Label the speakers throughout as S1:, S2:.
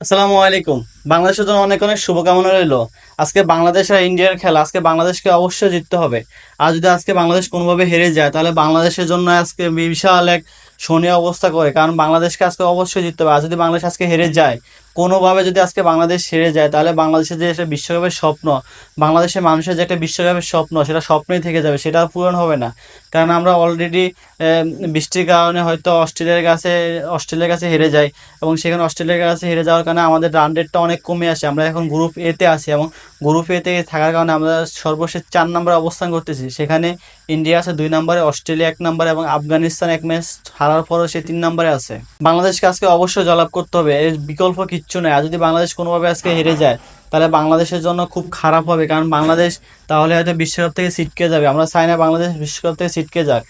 S1: আসসালামু আলাইকুম। বাংলাদেশের জন্য অনেক অনেক শুভকামনা রইল। আজকে বাংলাদেশ আর ইন্ডিয়ার খেলা, আজকে বাংলাদেশকে অবশ্যই জিততে হবে। আর যদি আজকে বাংলাদেশ কোনোভাবে হেরে যায়, তাহলে বাংলাদেশের জন্য আজকে বিশাল এক শনি অবস্থা করে। কারণ বাংলাদেশকে আজকে অবশ্যই জিততে হবে। আর যদি বাংলাদেশ আজকে হেরে যায় কোনোভাবে যদি আজকে বাংলাদেশ হেরে যায়, তাহলে বাংলাদেশের যে একটা বিশ্বকাপের স্বপ্ন, বাংলাদেশের মানুষের যে একটা বিশ্বকাপের স্বপ্ন, সেটা স্বপ্নই থেকে যাবে, সেটা পূরণ হবে না। কারণ আমরা অলরেডি বৃষ্টির কারণে হয়তো অস্ট্রেলিয়ার কাছে অস্ট্রেলিয়ার কাছে হেরে যাই এবং সেখানে অস্ট্রেলিয়ার কাছে হেরে যাওয়ার কারণে আমাদের রান রেটটা অনেক কমে আসে। আমরা এখন গ্রুপ এতে আছি এবং গ্রুপ এতে থাকার কারণে আমরা সর্বশেষ চার নম্বরে অবস্থান করতেছি। সেখানে ইন্ডিয়া আছে দুই নম্বরে অস্ট্রেলিয়া এক নম্বরে এবং আফগানিস্তান এক ম্যাচ হারার পরও সে তিন নম্বরে আছে। বাংলাদেশকে আজকে অবশ্যই জয়লাভ করতে হবে। এর বিকল্প কিচ্ছু নেই। আর যদি বাংলাদেশ কোনোভাবে আজকে হেরে যায়, তাহলে বাংলাদেশের জন্য খুব খারাপ হবে। কারণ বাংলাদেশ তাহলে হয়তো বিশ্বকাপ থেকে ছিটকে যাবে। আমরা চাই না বাংলাদেশ বিশ্বকাপ থেকে ছিটকে যাক।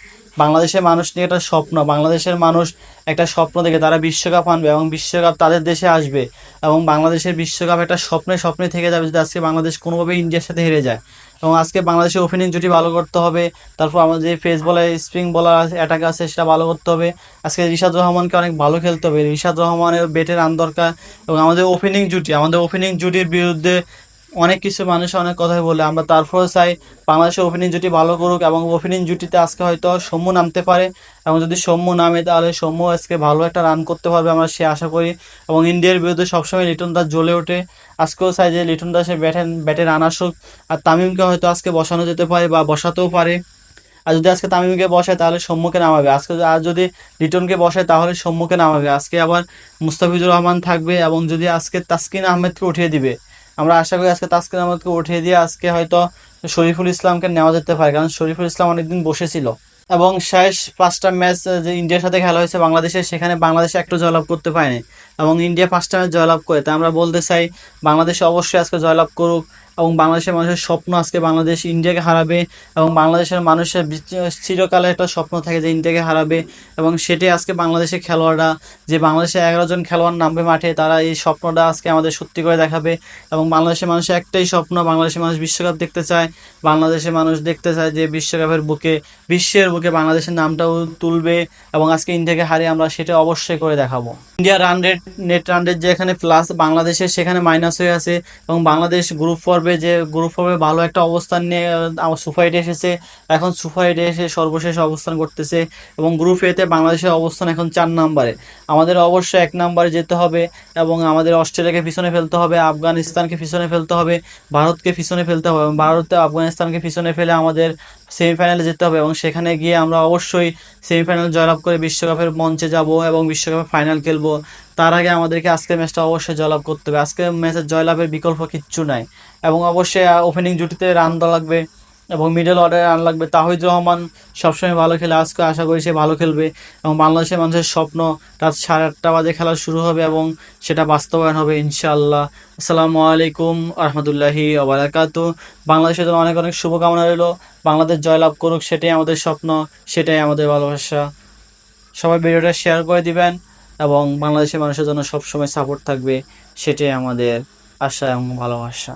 S1: বাংলাদেশের মানুষ নিয়ে একটা স্বপ্ন, বাংলাদেশের মানুষ একটা স্বপ্ন দেখে তারা বিশ্বকাপ আনবে এবং বিশ্বকাপ তাদের দেশে আসবে এবং বাংলাদেশের বিশ্বকাপ একটা স্বপ্নে স্বপ্নে থেকে যাবে যদি আজকে বাংলাদেশ কোনোভাবে ইন্ডিয়ার সাথে হেরে যায়। এবং আজকে বাংলাদেশের ওপেনিং জুটি ভালো করতে হবে। তারপর আমাদের যে ফেস বলার স্প্রিং বলার অ্যাটাক আছে সেটা ভালো করতে হবে। আজকে রিশাদ রহমানকে অনেক ভালো খেলতে হবে। রিশাদ রহমানের বেটের রান দরকার এবং আমাদের ওপেনিং জুটি, আমাদের ওপেনিং জুটির বিরুদ্ধে অনেক কিছু মানুষ অনেক কথাই বলে। আমরা তারপরে চাই বাংলাদেশের ওপেনিং জুটি ভালো করুক এবং ওপেনিং জুটিতে আজকে হয়তো সৌম্য নামতে পারে এবং যদি সৌম্য নামে তাহলে সৌম্য আজকে ভালো একটা রান করতে পারবে আমরা সে আশা করি এবং ইন্ডিয়ার বিরুদ্ধে সবসময় লিটন দাস জ্বলে ওঠে। আজকেও চাই যে লিটন দাসের ব্যাটে ব্যাটে রান আসুক। আর তামিমকে হয়তো আজকে বসানো যেতে পারে বা বসাতেও পারে। আর যদি আজকে তামিমকে বসায় তাহলে সম্মুখে নামাবে। আজকে আর যদি লিটনকে বসায় তাহলে সম্মুখে নামাবে। আজকে আবার মুস্তাফিজুর রহমান থাকবে এবং যদি আজকে তাসকিন আহমেদকে উঠিয়ে দিবে আমরা আশা করি আজকে তাসকিন আহমদকে উঠিয়ে দিয়ে আজকে হয়তো শরীফুল ইসলামকে নেওয়া যেতে পারে, কারণ শরীফুল ইসলাম অনেকদিন বসেছিল। এবং শেষ পাঁচটা ম্যাচ যে ইন্ডিয়ার সাথে খেলা হয়েছে বাংলাদেশে সেখানে বাংলাদেশে একটু জয়লাভ করতে পারেনি। এবং ইন্ডিয়া পাঁচটা ম্যাচ জয়লাভ করে। তাই আমরা বলতে চাই, বাংলাদেশ অবশ্যই আজকে জয়লাভ করুক এবং বাংলাদেশের মানুষের স্বপ্ন আজকে বাংলাদেশ ইন্ডিয়াকে হারাবে এবং বাংলাদেশের মানুষের চিরকালে একটা স্বপ্ন থাকে যে ইন্ডিয়াকে হারাবে এবং সেটাই আজকে বাংলাদেশের খেলোয়াড়রা, যে বাংলাদেশে এগারো জন খেলোয়াড় নামবে মাঠে, তারা এই স্বপ্নটা আজকে আমাদের সত্যি করে দেখাবে এবং বাংলাদেশের মানুষের একটাই স্বপ্ন, বাংলাদেশের মানুষ বিশ্বকাপ দেখতে চায়, বাংলাদেশের মানুষ দেখতে চায় যে বিশ্বকাপের বুকে, বিশ্বের বুকে বাংলাদেশের নামটাও তুলবে এবং আজকে ইন্ডিয়াকে হারিয়ে আমরা সেটা অবশ্যই করে দেখাবো। India run rate net run rate যেখানে প্লাস বাংলাদেশের সেখানে মাইনাস হয়ে আছে এবং বাংলাদেশ গ্রুপ পর্বে যে গ্রুপ পর্বে ভালো একটা অবস্থান নিয়ে সুপাইটে এসেছে। এখন সুপাইটে এসে সর্বশেষ অবস্থান করতেছে এবং গ্রুপ এতে বাংলাদেশের অবস্থান এখন চার নাম্বারে। আমাদের অবশ্যই এক নাম্বারে যেতে হবে এবং আমাদের অস্ট্রেলিয়াকে পিছনে ফেলতে হবে, আফগানিস্তানকে পিছনে ফেলতে হবে, ভারতকে পিছনে ফেলতে হবে ভারতে, আফগানিস্তানকে পিছনে ফেলে আমাদের সেমিফাইনালে যেতে হবে এবং সেখানে গিয়ে আমরা অবশ্যই সেমিফাইনাল জয়লাভ করে বিশ্বকাপের মঞ্চে যাব এবং বিশ্বকাপের ফাইনাল খেলব। তার আগে আমাদেরকে আজকের ম্যাচটা অবশ্যই জয়লাভ করতে হবে। আজকের ম্যাচের জয়লাভের বিকল্প কিচ্ছু নাই এবং অবশ্যই ওপেনিং জুটিতে রান দেওয়া লাগবে। এবং মিডল অর্ডারে রান লাগবে। তাহিদ রহমান সবসময় ভালো খেলে, আজকে আশা করি সে ভালো খেলবে। এবং বাংলাদেশের মানুষের স্বপ্ন রাত সাড়ে আটটা বাজে খেলা শুরু হবে এবং সেটা বাস্তবায়ন হবে, ইনশাআল্লাহ। আসসালামু আলাইকুম রহমতুল্লাহি ওবরাকাতু বাংলাদেশের জন্য অনেক অনেক শুভকামনা রইল। বাংলাদেশ জয়লাভ করুক, সেটাই আমাদের স্বপ্ন, সেটাই আমাদের ভালোবাসা। সবাই ভিডিওটা শেয়ার করে দিবেন এবং বাংলাদেশের মানুষের জন্য সবসময় সাপোর্ট থাকবে, সেটাই আমাদের আশা এবং ভালোবাসা।